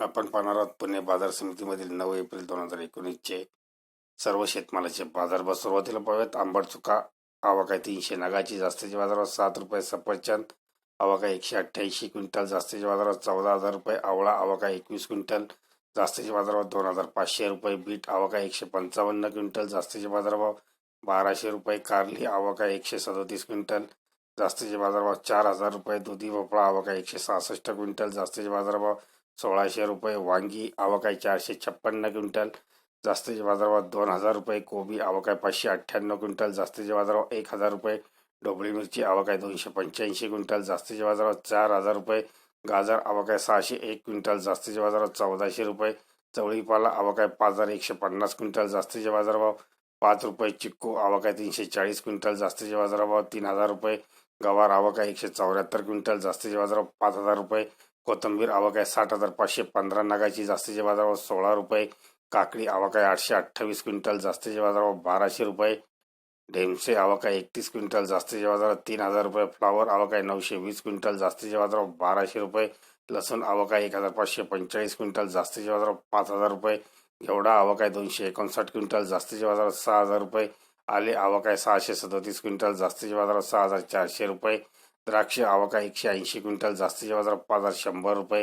आपण पाहणार आहोत पुणे बाजार समितीमधील नऊ एप्रिल दोन हजार एकोणीसचे सर्व शेतमालाचे बाजारभाव सुरुवातीला पाहूयात. आंबट चुका आवाका आहे तीनशे नगाची जास्तीचे बाजारात सात रुपये सफरचंद आवाका एकशे अठ्ठ्याऐंशी क्विंटल जास्तीच्या बाजारात चौदा हजार रुपये आवळा आवाका आहे एकवीस क्विंटल जास्तीच्या बाजारात दोन हजार पाचशे रुपये बीट आवाका एकशे पंचावन्न क्विंटल जास्तीचे बाजारभाव बाराशे रुपये कारली आवक आहे एकशे सदोतीस क्विंटल जास्तीचे बाजारभाव चार हजार रुपये दुधी भोपळा आवक आहे एकशे सहासष्ट क्विंटल जास्तीचे बाजारभाव सोळाशे रुपये वांगी आवकाय चारशे छप्पन्न क्विंटल जास्तीचे बाजारभाव दोन हजार रुपये कोबी आवकाय पाचशे अठ्ठ्याण्णव क्विंटल जास्तीचे बाजारभाव एक हजार रुपये ढोबळी मिरची आवक आहे दोनशे पंच्याऐंशी क्विंटल जास्तीचे बाजारभाव चार हजार रुपये गाजर आवक आहे सहाशे एक क्विंटल जास्तीचे बाजारभाव चौदाशे रुपये चवळीपाला आवकाय पाच हजार एकशे पन्नास क्विंटल जास्तीचे बाजारभाव पाच रुपये चिक्कू आवकाय तीनशे चाळीस क्विंटल जास्तीचे बाजारभाव तीन हजार रुपये गवार आवक आहे एकशे चौऱ्याहत्तर क्विंटल जास्तीचे बाजारभाव पाच हजार रुपये कोथंबीर आवक आहे साठ हजार पाचशे पंधरा नगाची जास्तीचे बाजारभाव सोळा रुपये काकडी आवक आहे आठशे अठ्ठावीस क्विंटल जास्तीचे बाजारभाव बाराशे रुपये ढेमसे आवक आहे एकतीस क्विंटल जास्तीचे बाजारात तीन हजार रुपये फ्लावर आवक आहे नऊशे वीस क्विंटल जास्तीचे बाजारावर बाराशे रुपये लसूण आवक आहे एक हजार पाचशे पंचेचाळीस क्विंटल जास्तीचे बाजारावर पाच हजार रुपये घेवडा आवक आहे दोनशे एकोणसाठ क्विंटल जास्तीचे बाजारात सहा हजार रुपये आले आवक आहे सहाशे सदतीस क्विंटल जास्तीचे बाजारात सहा हजार चारशे रुपये द्राक्ष आवक आहे एकशे ऐंशी क्विंटल जास्तीच्या बाजारात पाच हजार शंभर रुपये.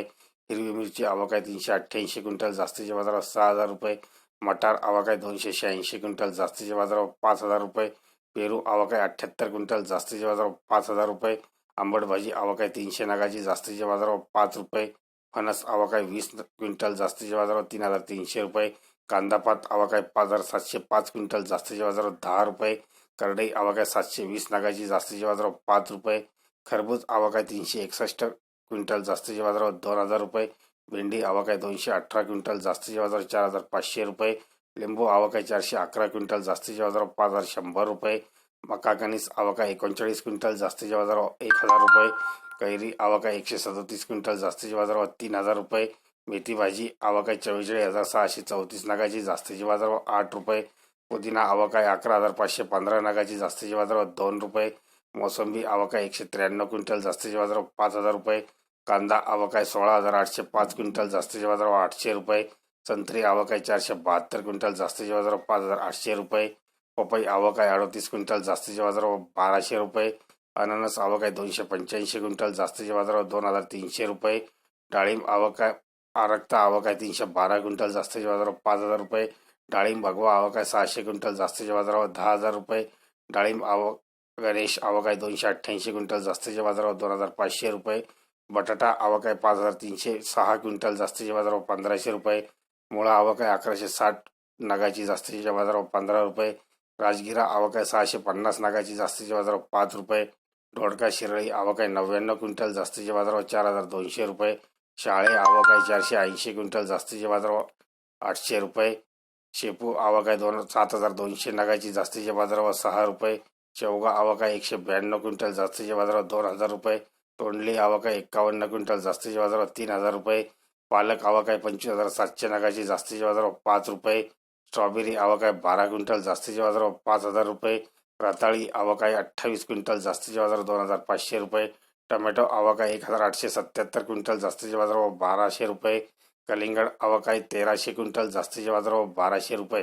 हिरवी मिरची आवक आहे तीनशे अठ्ठ्याऐंशी क्विंटल जास्तीच्या बाजारात सहा हजार रुपये. मटार आवक आहे दोनशे शहाऐंशी क्विंटल जास्तीच्या बाजारात पाच हजार रुपये. पेरू आवक आहे अठ्ठ्याहत्तर क्विंटल जास्तीच्या बाजारात पाच हजार रुपये. आंबट भाजी आवक आहे तीनशे नगाची जास्तीच्या बाजारात पाच रुपये. फणस आवक आहे वीस क्विंटल जास्तीच्या बाजारात तीन हजार तीनशे रुपये. कांदापात आवक आहे पाच हजार सातशे पाच क्विंटल जास्तीच्या बाजारात दहा रुपये. करडई आवक आहे सातशे वीस नगाची जास्तीच्या बाजारात पाच रुपये. खरबूज आवक आहे तीनशे एकसष्ट क्विंटल जास्तीच्या बाजारावर दोन हजार रुपये. भेंडी आवक आहे दोनशे अठरा क्विंटल जास्तीच्या बाजारावर चार हजार पाचशे रुपये. लिंबू आवक आहे चारशे अकरा क्विंटल जास्तीच्या बाजारावर पाच हजार शंभर रुपये. मका कणीस आवक आहे एकोणचाळीस क्विंटल जास्तीच्या बाजारावर एक हजार रुपये. कैरी आवक आहे एकशे सदतीस क्विंटल जास्तीच्या बाजारावर तीन हजार रुपये. मेथी भाजी आवक आहे चव्वेचाळीस हजार सहाशे चौतीस नगाची जास्तीच्या बाजारावर आठ रुपये. पुदिना आवक आहे अकरा हजार पाचशे पंधरा नगाची जास्तीच्या बाजारावर दोन रुपये. मोसंबी आवक आहे एकशे त्र्याण्णव क्विंटल जास्तीचे बाजार पाच हजार रुपये. कांदा आवक आहे सोळा हजार आठशे पाच क्विंटल जास्तीच्या बाजार आठशे रुपये. संत्री आवक आहे चारशे बहात्तर क्विंटल जास्तीचे बाजार पाच हजार आठशे रुपये. पपई आवक आहे अडतीस क्विंटल जास्तीच्या बाजार बाराशे रुपये. अननस आवक आहे दोनशे पंच्याऐंशी क्विंटल जास्तीच्या बाजार दोन हजार तीनशे रुपये. डाळिंब आवक आहे आरक्ता आवक आहे तीनशे बारा क्विंटल जास्तीच्या बाजार पाच हजार रुपये. डाळिंब भगवा आवक आहे सहाशे क्विंटल जास्तीच्या बाजारावर दहा हजार रुपये. डाळिंब आवक गणेश आवक आहे दोनशे अठ्ठ्याऐंशी क्विंटल जास्तीच्या बाजारावर दोन हजार पाचशे रुपये. बटाटा आवक आहे पाच हजार तीनशे सहा क्विंटल जास्तीच्या बाजारावर पंधराशे रुपये. मुळा आवक आहे अकराशे साठ नगाची जास्तीच्या बाजारावर पंधरा रुपये. राजगिरा आवक आहे सहाशे पन्नास नगाची जास्तीच्या बाजारावर पाच रुपये. ढोडका शिरळी आवक आहे नव्याण्णव क्विंटल जास्तीच्या बाजारावर चार हजार दोनशे रुपये. शाळे आवक आहे चारशे ऐंशी क्विंटल जास्तीच्या बाजारावर आठशे रुपये. शेपू आवक आहे दोन सात हजार दोनशे नगाची जास्तीच्या बाजारावर सहा रुपये. शेवगा आवक आहे एकशे ब्याण्णव क्विंटल जास्तीच्या बाजारावर दोन हजार रुपये. तोंडली आवक आहे एक्कावन्न क्विंटल जास्तीच्या बाजारावर तीन हजार रुपये. पालक आवक आहे पंचवीस हजार सातशे नगाची जास्तीच्या बाजारावर पाच रुपये. स्ट्रॉबेरी आवक आहे बारा क्विंटल जास्तीच्या बाजारावर पाच हजार रुपये. रताळी आवक आहे अठ्ठावीस क्विंटल जास्तीच्या बाजारावर दोन हजार पाचशे रुपये. टोमॅटो आवक आहे एक हजार आठशे सत्याहत्तर क्विंटल जास्तीच्या बाजारावर बाराशे रुपये. कलिंगड आवक आहे तेराशे क्विंटल जास्तीच्या बाजारावर बाराशे रुपये.